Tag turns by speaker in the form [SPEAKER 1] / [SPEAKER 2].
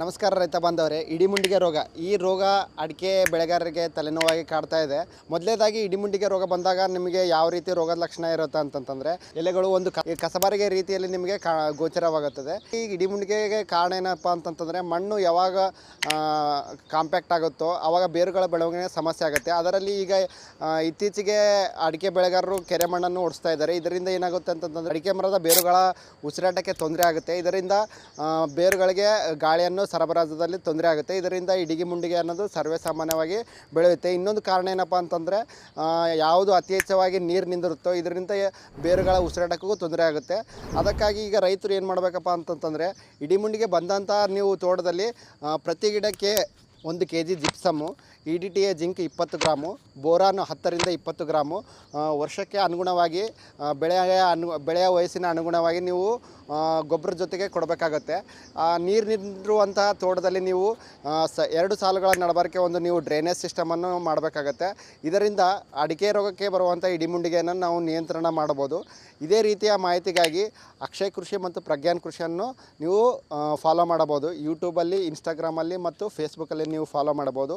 [SPEAKER 1] ನಮಸ್ಕಾರ ರೈತ ಬಾಂಧವರೇ ಇಡಿಮುಂಡಿಗೆ ರೋಗ. ಈ ರೋಗ ಅಡಿಕೆ ಬೆಳೆಗಾರರಿಗೆ ತಲೆನೋವಾಗಿ ಕಾಡ್ತಾ ಇದೆ. ಮೊದಲೇದಾಗಿ ಇಡಿಮುಂಡಿಗೆ ರೋಗ ಬಂದಾಗ ನಿಮಗೆ ಯಾವ ರೀತಿ ರೋಗದ ಲಕ್ಷಣ ಇರುತ್ತೆ ಅಂತಂತಂದರೆ, ಎಲೆಗಳು ಒಂದು ಕಸಬಾರಿಗೆ ರೀತಿಯಲ್ಲಿ ನಿಮಗೆ ಗೋಚರವಾಗುತ್ತದೆ. ಈ ಇಡಿಮುಂಡಿಗೆಗೆ ಕಾರಣ ಏನಪ್ಪ ಅಂತಂತಂದರೆ, ಮಣ್ಣು ಯಾವಾಗ ಕಾಂಪ್ಯಾಕ್ಟ್ ಆಗುತ್ತೋ ಆವಾಗ ಬೇರುಗಳ ಬೆಳವಣಿಗೆ ಸಮಸ್ಯೆ ಆಗುತ್ತೆ. ಅದರಲ್ಲಿ ಈಗ ಇತ್ತೀಚೆಗೆ ಅಡಿಕೆ ಬೆಳೆಗಾರರು ಕೆರೆ ಮಣ್ಣನ್ನು ಓಡಿಸ್ತಾ ಇದ್ದಾರೆ. ಇದರಿಂದ ಏನಾಗುತ್ತೆ ಅಂತಂತಂದ್ರೆ, ಅಡಿಕೆ ಮರದ ಬೇರುಗಳ ಉಸಿರಾಟಕ್ಕೆ ತೊಂದರೆ ಆಗುತ್ತೆ. ಇದರಿಂದ ಬೇರುಗಳಿಗೆ ಗಾಳಿಯನ್ನು ಸರಬರಾಜದಲ್ಲಿ ತೊಂದರೆ ಆಗುತ್ತೆ. ಇದರಿಂದ ಇಡಿಗೆ ಮುಂಡಿಗೆ ಅನ್ನೋದು ಸರ್ವೇ ಸಾಮಾನ್ಯವಾಗಿ ಬೆಳೆಯುತ್ತೆ. ಇನ್ನೊಂದು ಕಾರಣ ಏನಪ್ಪ ಅಂತಂದರೆ ಯಾವುದು ಅತಿ ಹೆಚ್ಚವಾಗಿ ನೀರು ನಿಂದಿರುತ್ತೋ ಇದರಿಂದ ಬೇರುಗಳ ಉಸಿರಾಟಕ್ಕೂ ತೊಂದರೆ ಆಗುತ್ತೆ. ಅದಕ್ಕಾಗಿ ಈಗ ರೈತರು ಏನು ಮಾಡಬೇಕಪ್ಪ ಅಂತಂತಂದರೆ ಇಡಿಮುಂಡಿಗೆ ಬಂದಂಥ ನೀವು ತೋಟದಲ್ಲಿ ಪ್ರತಿ ಗಿಡಕ್ಕೆ ಒಂದು K G gypsum E D T A zinc ಇಪ್ಪತ್ತು ಗ್ರಾಮು, ಬೋರಾನು ಹತ್ತರಿಂದ ಇಪ್ಪತ್ತು ಗ್ರಾಮು. ವರ್ಷಕ್ಕೆ ಅನುಗುಣವಾಗಿ ಬೆಳೆಯ ಅನು, ಬೆಳೆಯ ವಯಸ್ಸಿನ ಅನುಗುಣವಾಗಿ ನೀವು ಗೊಬ್ಬರ ಜೊತೆಗೆ ಕೊಡಬೇಕಾಗತ್ತೆ. ನೀರು ನಿಂತಿರುವಂತಹ ತೋಟದಲ್ಲಿ ನೀವು ಸ, ಎರಡು ಸಾಲುಗಳ ನಡಬಾರಕ್ಕೆ ಒಂದು ನೀವು ಡ್ರೈನೇಜ್ ಸಿಸ್ಟಮನ್ನು ಮಾಡಬೇಕಾಗತ್ತೆ. ಇದರಿಂದ ಅಡಿಕೆ ರೋಗಕ್ಕೆ ಬರುವಂಥ ಇಡಿಮುಂಡಿಗೆಯನ್ನು ನಾವು ನಿಯಂತ್ರಣ ಮಾಡ್ಬೋದು ಇದೇ ರೀತಿಯ ಮಾಹಿತಿಗಾಗಿ ಅಕ್ಷಯ್ ಕೃಷಿ ಮತ್ತು ಪ್ರಜ್ಞಾನ್ ಕೃಷಿಯನ್ನು ನೀವು ಫಾಲೋ ಮಾಡಬಹುದು. ಯೂಟ್ಯೂಬಲ್ಲಿ ಇನ್ಸ್ಟಾಗ್ರಾಮಲ್ಲಿ ಮತ್ತು ಫೇಸ್ಬುಕ್ಕಲ್ಲಿ ನೀವು ಫಾಲೋ ಮಾಡಬಹುದು.